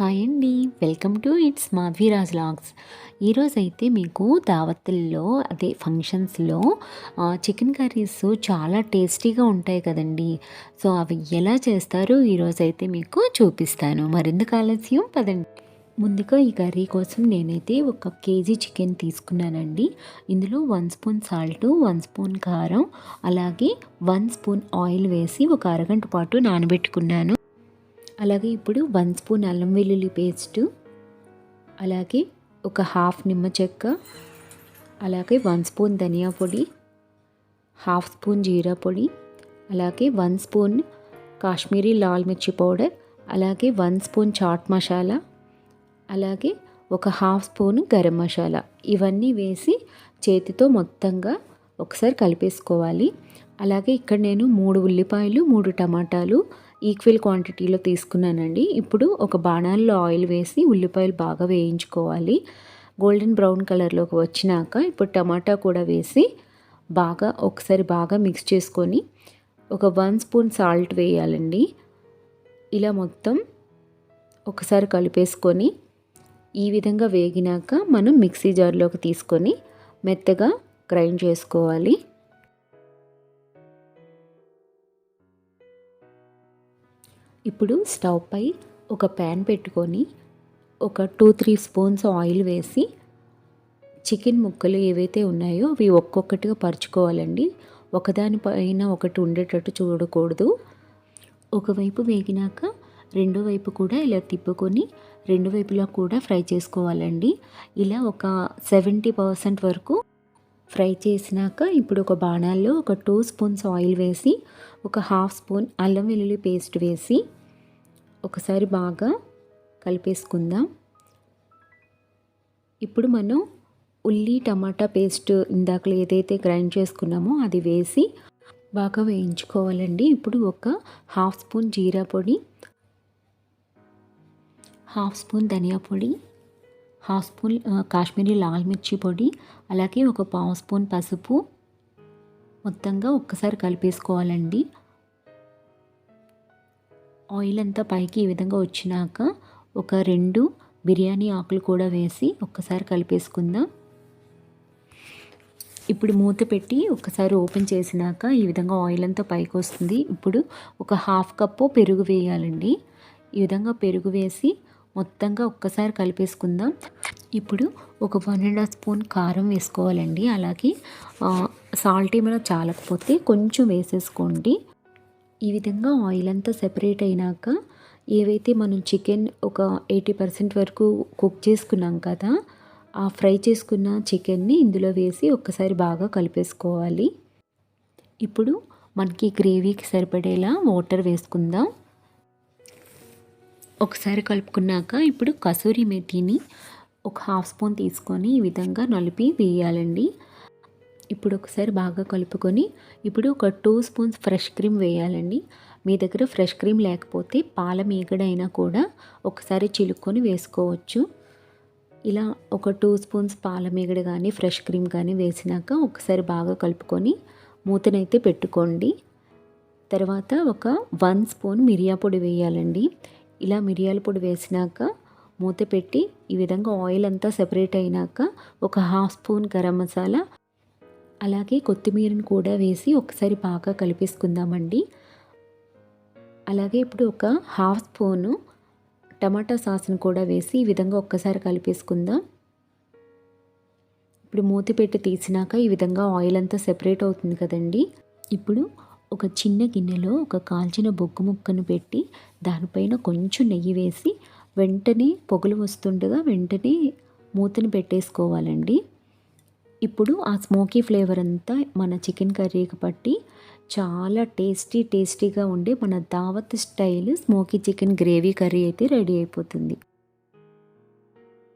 Hi అండి. Welcome to it's Madhaviraj vlogs. ఈరోజైతే మీకు దావత్తుల్లో అదే ఫంక్షన్స్లో చికెన్ కర్రీస్ చాలా టేస్టీగా ఉంటాయి కదండి. సో అవి ఎలా చేస్తారో ఈరోజైతే మీకు చూపిస్తాను. మరెందుకు ఆలస్యం? పదండి. ముందుగా ఈ కర్రీ కోసం నేనైతే ఒక కేజీ చికెన్ తీసుకున్నానండి. ఇందులో one spoon salt one spoon కారం అలాగే వన్ స్పూన్ ఆయిల్ వేసి ఒక అరగంట పాటు నానబెట్టుకున్నాను. అలాగే ఇప్పుడు వన్ స్పూన్ అల్లం వెల్లుల్లి పేస్టు అలాగే ఒక హాఫ్ నిమ్మ చెక్క అలాగే వన్ స్పూన్ ధనియా పొడి హాఫ్ స్పూన్ జీరా పొడి అలాగే వన్ స్పూన్ కాశ్మీరీ లాల్ మిర్చి పౌడర్ అలాగే వన్ స్పూన్ చాట్ మసాలా అలాగే ఒక హాఫ్ స్పూన్ గరం మసాలా. ఇవన్నీ వేసి చేతితో మొత్తంగా ఒకసారి కలిపేసుకోవాలి. అలాగే ఇక్కడ నేను మూడు ఉల్లిపాయలు మూడు టమాటాలు ఈక్వల్ క్వాంటిటీలో తీసుకున్నానండి. ఇప్పుడు ఒక బాణాల్లో ఆయిల్ వేసి ఉల్లిపాయలు బాగా వేయించుకోవాలి. గోల్డెన్ బ్రౌన్ కలర్లోకి వచ్చినాక ఇప్పుడు టమాటా కూడా వేసి బాగా ఒకసారి బాగా మిక్స్ చేసుకొని ఒక వన్ స్పూన్ సాల్ట్ వేయాలండి. ఇలా మొత్తం ఒకసారి కలిపేసుకొని ఈ విధంగా వేగినాక మనం మిక్సీ జార్లోకి తీసుకొని మెత్తగా గ్రైండ్ చేసుకోవాలి. ఇప్పుడు స్టవ్ పై ఒక ప్యాన్ పెట్టుకొని ఒక టూ త్రీ స్పూన్స్ ఆయిల్ వేసి చికెన్ ముక్కలు ఏవైతే ఉన్నాయో అవి ఒక్కొక్కటిగా పరుచుకోవాలండి. ఒకదానిపైన ఒకటి ఉండేటట్టు చూడకూడదు. ఒకవైపు వేగినాక రెండో వైపు కూడా ఇలా తిప్పుకొని రెండు వైపులా కూడా ఫ్రై చేసుకోవాలండి. ఇలా ఒక సెవెంటీ పర్సెంట్ వరకు ఫ్రై చేసినాక ఇప్పుడు ఒక బాణాల్లో ఒక టూ స్పూన్స్ ఆయిల్ వేసి ఒక హాఫ్ స్పూన్ అల్లం వెల్లుల్లి పేస్ట్ వేసి ఒకసారి బాగా కలిపేసుకుందాం. ఇప్పుడు మనం ఉల్లి టమాటా పేస్ట్ ఇందాకలు ఏదైతే గ్రైండ్ చేసుకున్నామో అది వేసి బాగా వేయించుకోవాలండి. ఇప్పుడు ఒక హాఫ్ స్పూన్ జీరా పొడి హాఫ్ స్పూన్ ధనియా పొడి హాఫ్ స్పూన్ కాశ్మీరీ లాల్ మిర్చి పొడి అలాగే ఒక పావు స్పూన్ పసుపు. మొత్తంగా ఒక్కసారి కలిపేసుకోవాలండి. ఆయిల్ అంతా పైకి ఈ విధంగా వచ్చినాక ఒక రెండు బిర్యానీ ఆకులు కూడా వేసి ఒక్కసారి కలిపేసుకుందాం. ఇప్పుడు మూత పెట్టి ఒకసారి ఓపెన్ చేసినాక ఈ విధంగా ఆయిల్ అంతా పైకి వస్తుంది. ఇప్పుడు ఒక హాఫ్ కప్పు పెరుగు వేయాలండి. ఈ విధంగా పెరుగు వేసి మొత్తంగా ఒక్కసారి కలిపేసుకుందాం. ఇప్పుడు ఒక వన్ అండ్ హాఫ్ స్పూన్ కారం వేసుకోవాలండి. అలాగే సాల్ట్ ఏమైనా చాలకపోతే కొంచెం వేసేసుకోండి. ఈ విధంగా ఆయిల్ అంతా సెపరేట్ అయినాక ఏవైతే మనం చికెన్ ఒక ఎయిటీ పర్సెంట్ వరకు కుక్ చేసుకున్నాం కదా ఆ ఫ్రై చేసుకున్న చికెన్ని ఇందులో వేసి ఒక్కసారి బాగా కలిపేసుకోవాలి. ఇప్పుడు మనకి గ్రేవీకి సరిపడేలా వాటర్ వేసుకుందాం. ఒకసారి కలుపుకున్నాక ఇప్పుడు కసూరి మెథిని ఒక హాఫ్ స్పూన్ తీసుకొని ఈ విధంగా నలిపి వేయాలండి. ఇప్పుడు ఒకసారి బాగా కలుపుకొని ఇప్పుడు ఒక టూ స్పూన్స్ ఫ్రెష్ క్రీమ్ వేయాలండి. మీ దగ్గర ఫ్రెష్ క్రీమ్ లేకపోతే పాల మీగడైనా కూడా ఒకసారి చిలుక్కొని వేసుకోవచ్చు. ఇలా ఒక టూ స్పూన్స్ పాల మీగడ కానీ ఫ్రెష్ క్రీమ్ కానీ వేసినాక ఒకసారి బాగా కలుపుకొని మూతనైతే పెట్టుకోండి. తర్వాత ఒక వన్ స్పూన్ మిరియా పొడి వేయాలండి. ఇలా మిరియాల పొడి వేసినాక మూత పెట్టి ఈ విధంగా ఆయిల్ అంతా సెపరేట్ అయినాక ఒక హాఫ్ స్పూన్ గరం మసాలా అలాగే కొత్తిమీరని కూడా వేసి ఒకసారి బాగా కలిపేసుకుందామండి. అలాగే ఇప్పుడు ఒక హాఫ్ స్పూను టమాటా సాస్ని కూడా వేసి ఈ విధంగా ఒక్కసారి కలిపేసుకుందాం. ఇప్పుడు మూతి పెట్టి తీసినాక ఈ విధంగా ఆయిల్ అంతా సెపరేట్ అవుతుంది కదండి. ఇప్పుడు ఒక చిన్న గిన్నెలో ఒక కాల్చిన బొగ్గు ముక్కను పెట్టి దానిపైన కొంచెం నెయ్యి వేసి వెంటనే పొగలు వస్తుండగా వెంటనే మూతని పెట్టేసుకోవాలండి. ఇప్పుడు ఆ స్మోకీ ఫ్లేవర్ అంతా మన చికెన్ కర్రీకి పట్టి చాలా టేస్టీ టేస్టీగా ఉండే మన దావత్ style smoky chicken gravy curry అయితే రెడీ అయిపోతుంది.